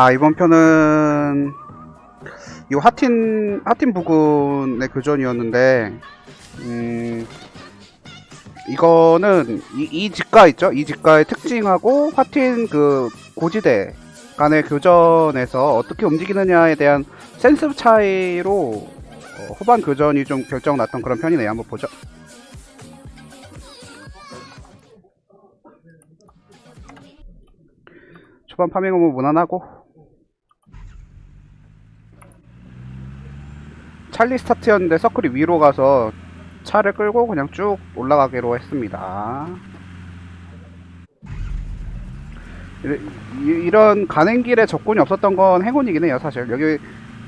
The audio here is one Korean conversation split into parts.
아 이번 편은 이 하틴 하틴 부근의 교전이었는데 음 이거는 이, 이 직가 있죠? 이 직가의 특징하고 하틴 그 고지대 간의 교전에서 어떻게 움직이느냐에 대한 센스 차이로 어, 후반 교전이 좀 결정 났던 그런 편이네요. 한번 보죠. 초반 파밍은 뭐 무난하고 찰리 스타트였는데 서클이 위로 가서 차를 끌고 그냥 쭉 올라가기로 했습니다. 이- 이런 가는 길에 적군이 없었던 건 행운이긴 해요, 사실. 여기 해-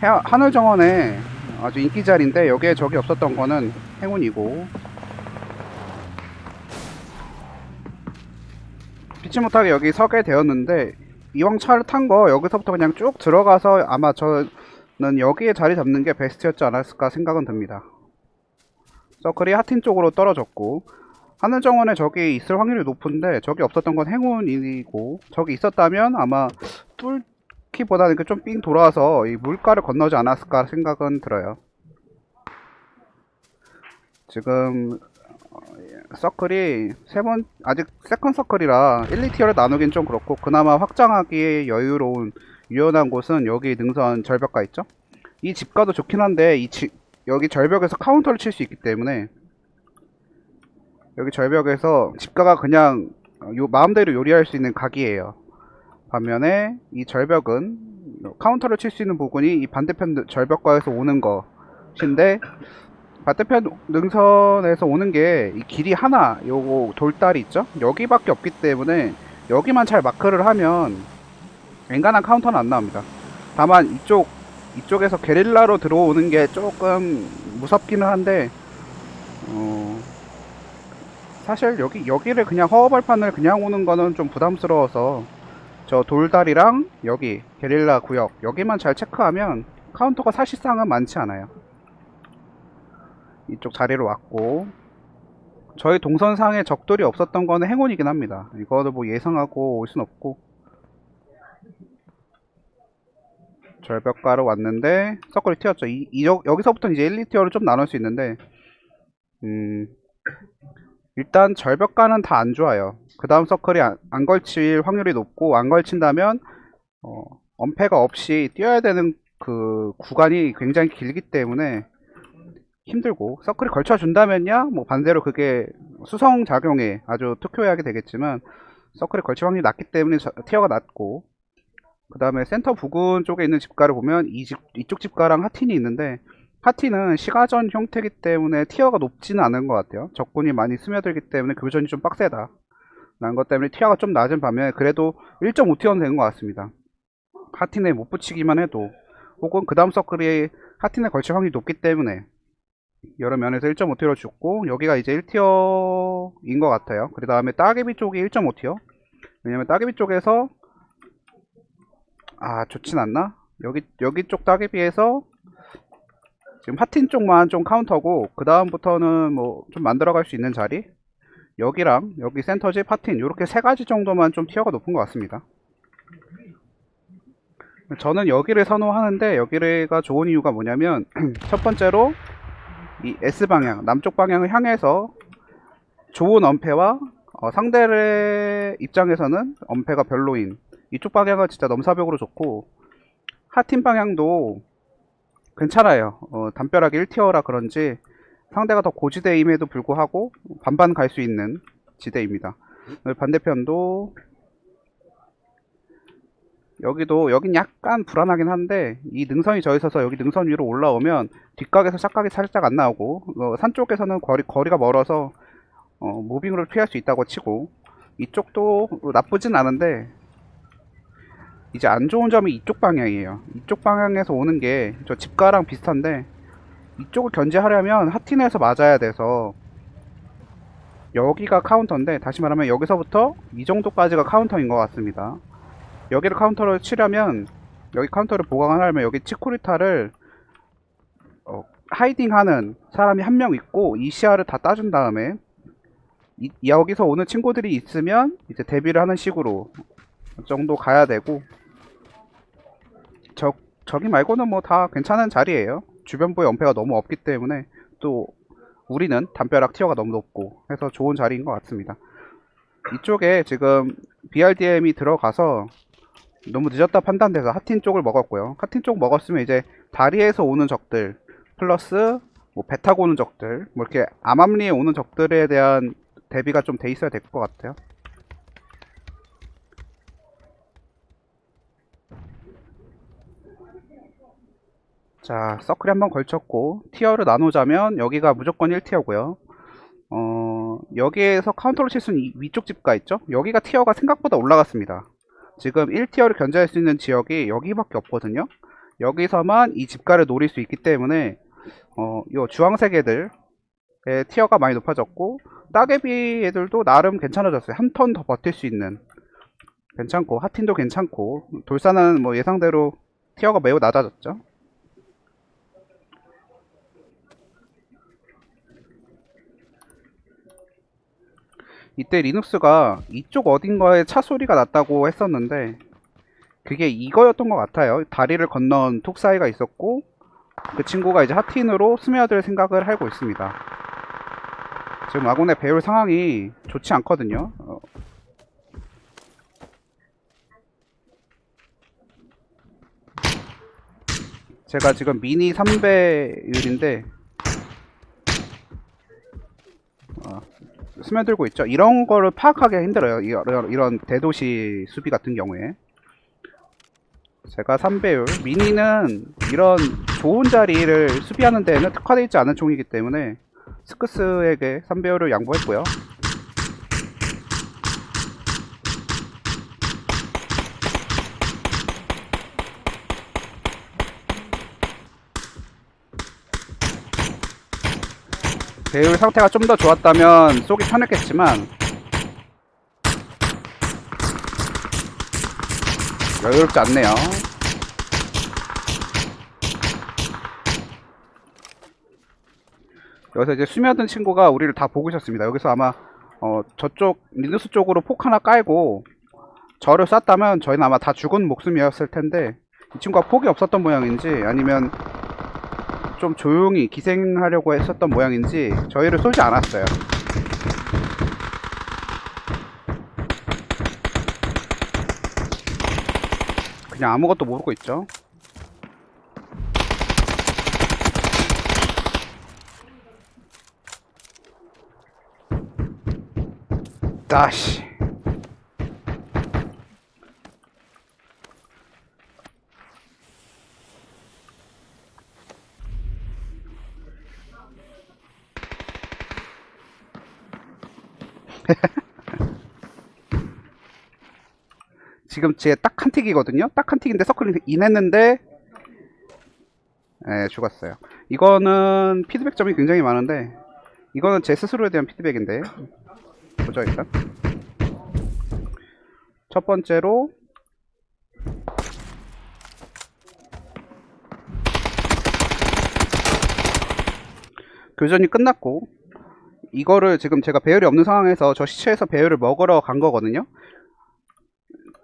하늘 정원에 아주 인기 자리인데 여기에 적이 없었던 거는 행운이고. 피치 못하게 여기 서게 되었는데 이왕 차를 탄 거 여기서부터 그냥 쭉 들어가서 아마 저 는 여기에 자리 잡는 게 베스트였지 않았을까 생각은 듭니다. 서클이 하틴 쪽으로 떨어졌고 하늘 정원에 적이 있을 확률이 높은데 적이 없었던 건 행운이고 적이 있었다면 아마 뚫기보다는 그좀삥 돌아서 이 물가를 건너지 않았을까 생각은 들어요. 지금 어, 예, 서클이 세번 아직 세컨 서클이라 1, 2티어를 나누긴 좀 그렇고 그나마 확장하기에 여유로운 유연한 곳은 여기 능선 절벽가 있죠. 이 집가도 좋긴 한데 이 집 여기 절벽에서 카운터를 칠 수 있기 때문에 여기 절벽에서 집가가 그냥 어, 요 마음대로 요리할 수 있는 각이에요. 반면에 이 절벽은 카운터를 칠 수 있는 부분이 이 반대편 절벽가에서 오는 것인데 반대편 능선에서 오는 게 이 길이 하나 요거 돌다리 있죠? 여기밖에 없기 때문에 여기만 잘 마크를 하면 엔간한 카운터는 안 나옵니다. 다만 이쪽 이쪽에서 게릴라로 들어오는 게 조금 무섭기는 한데 어, 사실 여기 여기를 그냥 허허벌판을 그냥 오는 거는 좀 부담스러워서 저 돌다리랑 여기 게릴라 구역 여기만 잘 체크하면 카운터가 사실상은 많지 않아요. 이쪽 자리로 왔고 저희 동선상에 적들이 없었던 거는 행운이긴 합니다. 이거를 뭐 예상하고 올 순 없고 절벽가로 왔는데 서클이 튀었죠. 이, 이 여, 여기서부터 이제 1, 2티어를 좀 나눌 수 있는데 음 일단 절벽가는 다 안 좋아요. 그 다음 서클이 안, 안 걸칠 확률이 높고 안 걸친다면 어, 엄폐가 없이 뛰어야 되는 그 구간이 굉장히 길기 때문에 힘들고 서클이 걸쳐준다면야 뭐 반대로 그게 수성 작용에 아주 특효하게 되겠지만 서클이 걸칠 확률이 낮기 때문에 저- 티어가 낮고 그 다음에 센터 부근 쪽에 있는 집가를 보면 이 집, 이쪽 집가랑 하틴이 있는데 하틴은 시가전 형태이기 때문에 티어가 높지는 않은 것 같아요. 적군이 많이 스며들기 때문에 교전이 좀 빡세다. 라는 것 때문에 티어가 좀 낮은 반면에 그래도 1.5티어는 된것 같습니다. 하틴에 못 붙이기만 해도 혹은 그 다음 서클이 하틴에 걸칠 확률이 높기 때문에 여러 면에서 1.5티어를 줬고 여기가 이제 1티어인 것 같아요. 그 다음에 따개비 쪽이 1.5티어. 왜냐면 따개비 쪽에서 아 좋진 않나? 여기 여기 쪽 따개비에서 지금 하틴 쪽만 좀 카운터고 그 다음부터는 뭐 좀 만들어갈 수 있는 자리 여기랑 여기 센터집 하틴 이렇게 세 가지 정도만 좀 티어가 높은 것 같습니다 저는 여기를 선호하는데 여기가 좋은 이유가 뭐냐면 첫 번째로 이 S 방향 남쪽 방향을 향해서 좋은 엄폐와 어, 상대의 입장에서는 엄폐가 별로인 이쪽 방향은 진짜 넘사벽으로 좋고 하팀 방향도 괜찮아요. 어, 담벼락이 1티어라 그런지 상대가 더 고지대임에도 불구하고 반반 갈 수 있는 지대입니다. 반대편도 여기도 여긴 약간 불안하긴 한데 이 능선이 져 있어서 여기 능선 위로 올라오면 뒷각에서 짝각이 살짝 안 나오고 어, 산 쪽에서는 거리, 거리가 멀어서 어, 무빙으로 피할 수 있다고 치고 이쪽도 나쁘진 않은데 이제 안 좋은 점이 이쪽 방향이에요. 이쪽 방향에서 오는 게 저 집가랑 비슷한데 이쪽을 견제하려면 하틴에서 맞아야 돼서 여기가 카운터인데 다시 말하면 여기서부터 이 정도까지가 카운터인 것 같습니다. 여기를 카운터를 치려면 여기 카운터를 보강하려면 여기 치쿠리타를 어, 하이딩하는 사람이 한 명 있고 이 시야를 다 따준 다음에 이, 여기서 오는 친구들이 있으면 이제 데뷔를 하는 식으로 정도 가야 되고 저, 저기 말고는 뭐 다 괜찮은 자리예요. 주변부의 엄폐가 너무 없기 때문에 또 우리는 담벼락 티어가 너무 높고 해서 좋은 자리인 것 같습니다. 이쪽에 지금 BRDM이 들어가서 너무 늦었다 판단돼서 하틴 쪽을 먹었고요. 하틴 쪽 먹었으면 이제 다리에서 오는 적들 플러스 뭐배 타고 오는 적들 뭐 이렇게 암암리에 오는 적들에 대한 대비가 좀 돼 있어야 될 것 같아요. 자, 서클이 한번 걸쳤고 티어를 나누자면 여기가 무조건 1티어고요. 어, 여기에서 카운터를 칠수 있는 이 위쪽 집가 있죠? 여기가 티어가 생각보다 올라갔습니다. 지금 1티어를 견제할 수 있는 지역이 여기밖에 없거든요. 여기서만 이 집가를 노릴 수 있기 때문에 어, 요 주황색 애들의 티어가 많이 높아졌고 따개비 애들도 나름 괜찮아졌어요. 한 턴 더 버틸 수 있는 괜찮고 하틴도 괜찮고 돌산은 뭐 예상대로 티어가 매우 낮아졌죠. 이때 리눅스가 이쪽 어딘가에 차 소리가 났다고 했었는데 그게 이거였던 것 같아요. 다리를 건넌 톡사이가 있었고 그 친구가 이제 하틴으로 스며들 생각을 하고 있습니다. 지금 아군의 배율 상황이 좋지 않거든요. 어, 제가 지금 미니 3배율인데 어, 스며들고 있죠. 이런 거를 파악하기 힘들어요. 이런, 이런 대도시 수비 같은 경우에. 제가 3배율. 미니는 이런 좋은 자리를 수비하는 데에는 특화되어 있지 않은 총이기 때문에 스크스에게 3배율을 양보했고요. 배율 상태가 좀 더 좋았다면 쏘기 편했겠지만 여유롭지 않네요. 여기서 이제 스며든 친구가 우리를 다 보고 있었습니다. 여기서 아마 어, 저쪽 리누스 쪽으로 폭 하나 깔고 저를 쐈다면 저희는 아마 다 죽은 목숨이었을 텐데 이 친구가 폭이 없었던 모양인지 아니면 좀 조용히 기생하려고 했었던 모양인지 저희를 쏘지 않았어요. 그냥 아무것도 모르고 있죠. 다시. 지금 제 딱 한 틱이거든요. 딱 한 틱인데 서클이 인했는데 예, 죽었어요. 이거는 피드백 점이 굉장히 많은데 이거는 제 스스로에 대한 피드백인데 보죠 일단. 첫 번째로 교전이 끝났고 이거를 지금 제가 배열이 없는 상황에서 저 시체에서 배열을 먹으러 간 거거든요.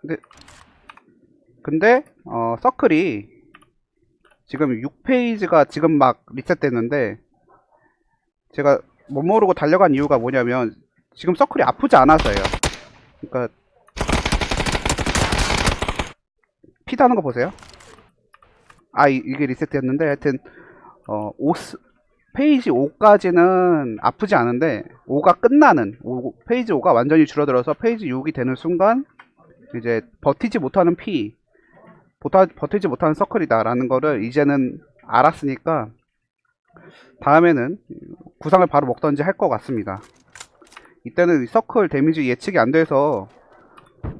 근데 근데 어 서클이 지금 6페이지가 지금 막 리셋됐는데 제가 못 모르고 달려간 이유가 뭐냐면 지금 서클이 아프지 않아서예요. 그러니까 피 다는 거 보세요. 아 이, 이게 리셋됐는데 하여튼 어 5, 페이지 5까지는 아프지 않은데 5가 끝나는 5, 페이지 5가 완전히 줄어들어서 페이지 6이 되는 순간 이제 버티지 못하는 피 버타, 버티지 못하는 서클이다라는 거를 이제는 알았으니까 다음에는 구상을 바로 먹던지 할 것 같습니다. 이때는 서클 데미지 예측이 안 돼서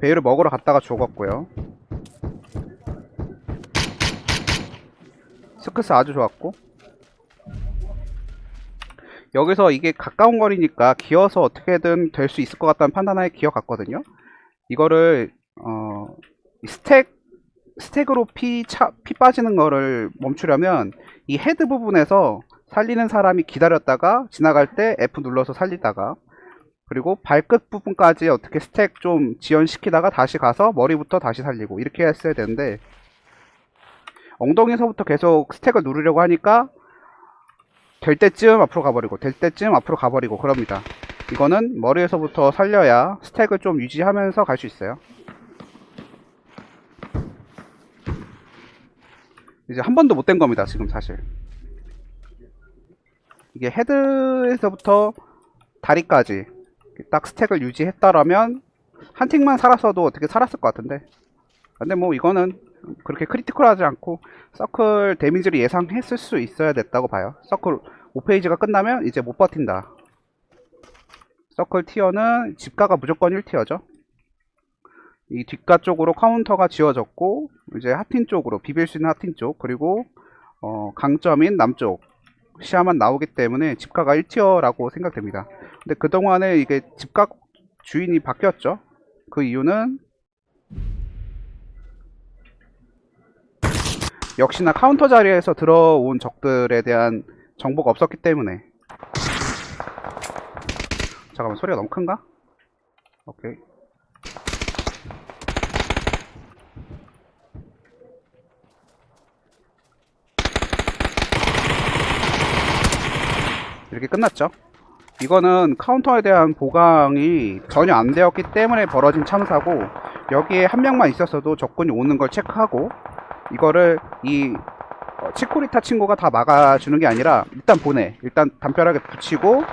베일을 먹으러 갔다가 죽었고요. 스크스 아주 좋았고 여기서 이게 가까운 거리니까 기어서 어떻게든 될 수 있을 것 같다는 판단하에 기어 갔거든요. 이거를 어, 스택 스택으로 피, 차, 피 빠지는 거를 멈추려면 이 헤드 부분에서 살리는 사람이 기다렸다가 지나갈 때 F 눌러서 살리다가 그리고 발끝 부분까지 어떻게 스택 좀 지연시키다가 다시 가서 머리부터 다시 살리고 이렇게 했어야 되는데 엉덩이에서부터 계속 스택을 누르려고 하니까 될 때쯤 앞으로 가버리고 될 때쯤 앞으로 가버리고 그럽니다. 이거는 머리에서부터 살려야 스택을 좀 유지하면서 갈 수 있어요. 이제 한 번도 못 된 겁니다, 지금 사실. 이게 헤드에서부터 다리까지 딱 스택을 유지했다라면 한 틱만 살았어도 어떻게 살았을 것 같은데. 근데 뭐 이거는 그렇게 크리티컬하지 않고 서클 데미지를 예상했을 수 있어야 됐다고 봐요. 서클 5페이지가 끝나면 이제 못 버틴다. 서클 티어는 집가가 무조건 1티어죠. 이 뒷가 쪽으로 카운터가 지어졌고 이제 하틴 쪽으로 비빌 수 있는 하틴 쪽 그리고 어, 강점인 남쪽 시야만 나오기 때문에 집가가 1티어라고 생각됩니다. 근데 그동안에 이게 집가 주인이 바뀌었죠. 그 이유는 역시나 카운터 자리에서 들어온 적들에 대한 정보가 없었기 때문에 잠깐만 소리가 너무 큰가? 오케이 이렇게 끝났죠. 이거는 카운터에 대한 보강이 전혀 안 되었기 때문에 벌어진 참사고 여기에 한 명만 있었어도 적군이 오는 걸 체크하고 이거를 이 어, 치코리타 친구가 다 막아주는 게 아니라 일단 보내. 일단 담벼락에 붙이고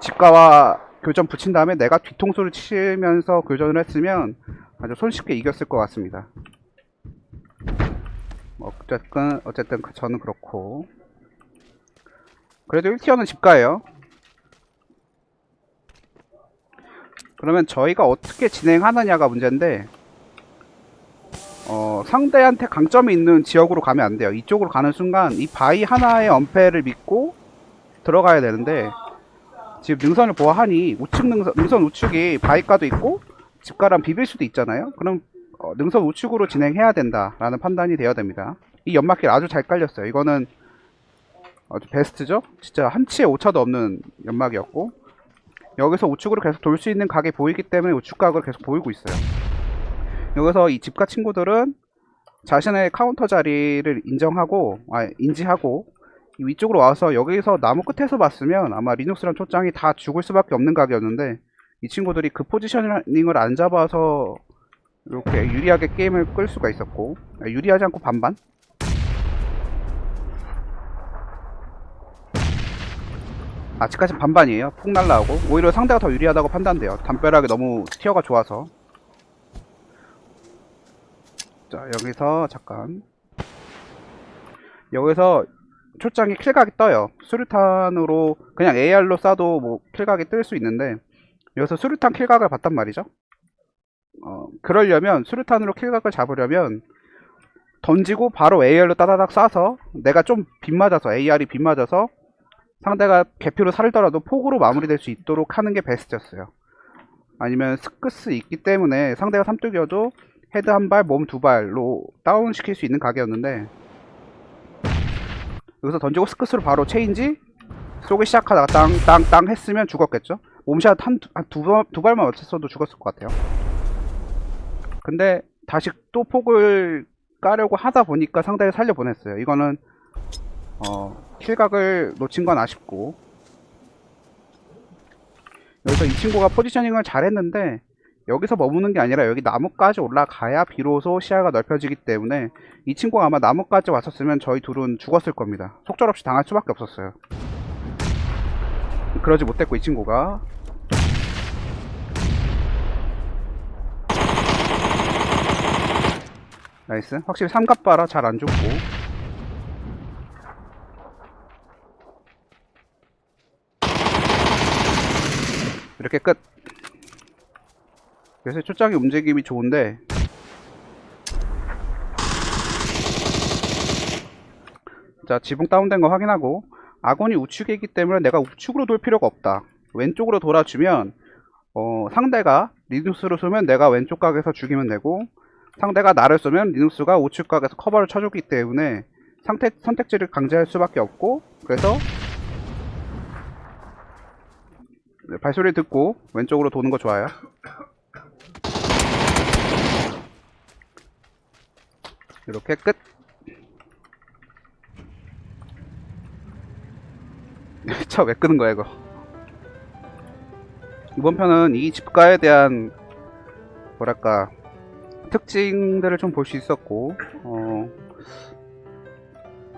집가와 교전 붙인 다음에 내가 뒤통수를 치면서 교전을 했으면 아주 손쉽게 이겼을 것 같습니다. 뭐 어쨌든 어쨌든 그- 저는 그렇고 그래도 1티어는 집가예요 그러면 저희가 어떻게 진행하느냐가 문제인데 어, 상대한테 강점이 있는 지역으로 가면 안 돼요. 이쪽으로 가는 순간 이 바위 하나의 엄폐를 믿고 들어가야 되는데 지금 능선을 보아하니 우측 능선, 능선 우측이 바위가도 있고 집가랑 비빌 수도 있잖아요. 그럼 어, 능선 우측으로 진행해야 된다라는 판단이 되어야 됩니다. 이 연막길 아주 잘 깔렸어요. 이거는 아주 베스트죠. 진짜 한 치의 오차도 없는 연막이었고 여기서 우측으로 계속 돌 수 있는 각이 보이기 때문에 우측 각을 계속 보이고 있어요. 여기서 이 집가 친구들은 자신의 카운터 자리를 인정하고, 아, 인지하고, 이 위쪽으로 와서 여기서 나무 끝에서 봤으면 아마 리눅스랑 초장이 다 죽을 수밖에 없는 각이었는데, 이 친구들이 그 포지셔닝을 안 잡아서 이렇게 유리하게 게임을 끌 수가 있었고, 아, 유리하지 않고 반반? 아직까지 반반이에요. 폭 날라오고. 오히려 상대가 더 유리하다고 판단돼요. 담벼락이 너무 티어가 좋아서. 자, 여기서 잠깐. 여기서 초장이 킬각이 떠요. 수류탄으로 그냥 AR로 쏴도 뭐 킬각이 뜰 수 있는데 여기서 수류탄 킬각을 봤단 말이죠. 어, 그러려면 수류탄으로 킬각을 잡으려면 던지고 바로 AR로 따다닥 쏴서 내가 좀 빗맞아서 AR이 빗맞아서 상대가 개표로 살더라도 폭으로 마무리될 수 있도록 하는 게 베스트였어요. 아니면 스크스 있기 때문에 상대가 삼뚝이어도 헤드 한 발, 몸 두 발로 다운 시킬 수 있는 각이었는데 여기서 던지고 스크스로 바로 체인지 쏘기 시작하다가 땅땅땅 했으면 죽었겠죠. 몸샷 한두 두 발만 맞췄어도 죽었을 것 같아요. 근데 다시 또 폭을 까려고 하다 보니까 상대를 살려 보냈어요. 이거는 어, 킬각을 놓친 건 아쉽고 여기서 이 친구가 포지셔닝을 잘했는데 여기서 머무는 게 아니라 여기 나무까지 올라가야 비로소 시야가 넓혀지기 때문에 이 친구가 아마 나무까지 왔었으면 저희 둘은 죽었을 겁니다. 속절없이 당할 수밖에 없었어요. 그러지 못했고 이 친구가 나이스 확실히 삼갑바라 잘 안 죽고 이렇게 끝. 그래서 초장의 움직임이 좋은데. 자 지붕 다운된 거 확인하고. 아군이 우측에 있기 때문에 내가 우측으로 돌 필요가 없다. 왼쪽으로 돌아주면 어, 상대가 리눅스로 쏘면 내가 왼쪽 각에서 죽이면 되고 상대가 나를 쏘면 리눅스가 우측 각에서 커버를 쳐주기 때문에 상태, 선택지를 강제할 수밖에 없고 그래서 네, 발소리 듣고 왼쪽으로 도는 거 좋아요. 이렇게 끝. 차 왜 끄는 거야 이거? 이번 편은 이 집가에 대한 뭐랄까 특징들을 좀 볼 수 있었고 어,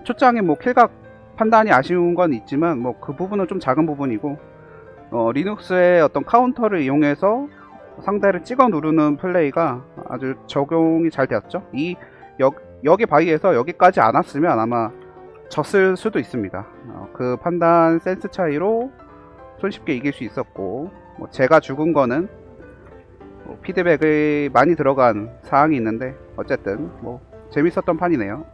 초장에 뭐 킬각 판단이 아쉬운 건 있지만 뭐 그 부분은 좀 작은 부분이고 어 리눅스의 어떤 카운터를 이용해서 상대를 찍어 누르는 플레이가 아주 적용이 잘 되었죠 이 여, 여기 바위에서 여기까지 안 왔으면 아마 졌을 수도 있습니다. 어, 그 판단 센스 차이로 손쉽게 이길 수 있었고 뭐 제가 죽은 거는 뭐 피드백이 많이 들어간 사항이 있는데 어쨌든 뭐 재밌었던 판이네요.